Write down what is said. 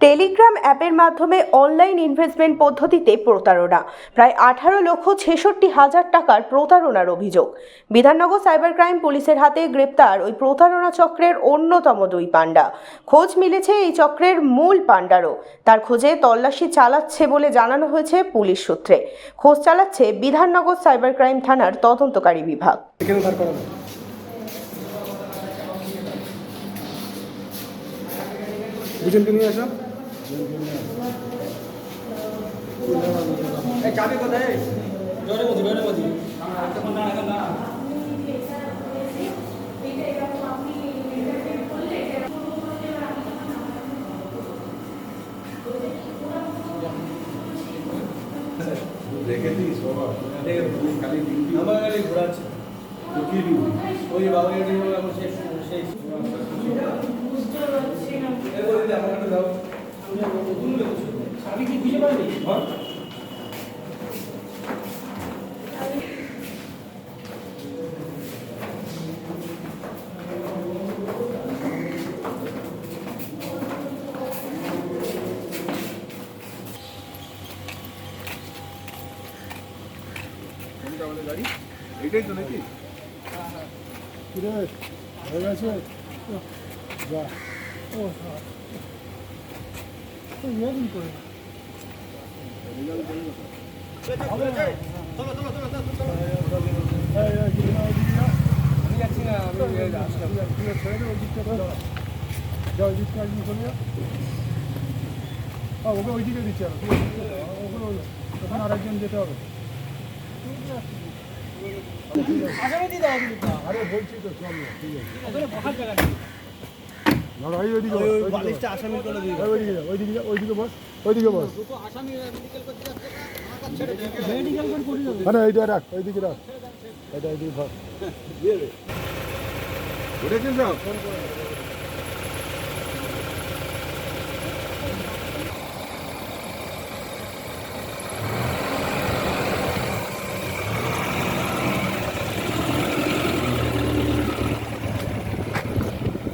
Telegram অ্যাপের মাধ্যমে online investment পদ্ধতিতে প্রতারণা। প্রায় আঠারো লক্ষ ছেষট্টি হাজার টাকার প্রতারণার অভিযোগ। বিধাননগর সাইবার ক্রাইম পুলিশের হাতে গ্রেপ্তার ওই প্রতারণা চক্রের অন্যতম দুই পাণ্ডা। খোঁজ মিলেছে এই চক্রের মূল পাণ্ডারও। তার খোঁজে তল্লাশি চালাচ্ছে বলে জানানো হয়েছে পুলিশ সূত্রে। খোঁজ চালাচ্ছে বিধাননগর সাইবার ক্রাইম থানার তদন্তকারী বিভাগ। দুজনকে নিয়ে চাবি কোথায়? রেখে দিস বাবা খালি ডিউটি। আমার গাড়ি ঘোরা আছে। তো কি ডিউটি। ওই বাবা গাড়ি আমার চাবি কি খুঁজে পাইনি হ্যাঁ গাড়ি এটাই তো নাকি কিরে হয়ে। গেছে যা ও ওকে ওই দিকে দিচ্ছি আর ওখানে ওখানে আরেকজন যেতে হবে। আরে বলছি তো চল ঠিক আছে। এইটা রাখ ওইদিকে রাখ। এটা সব?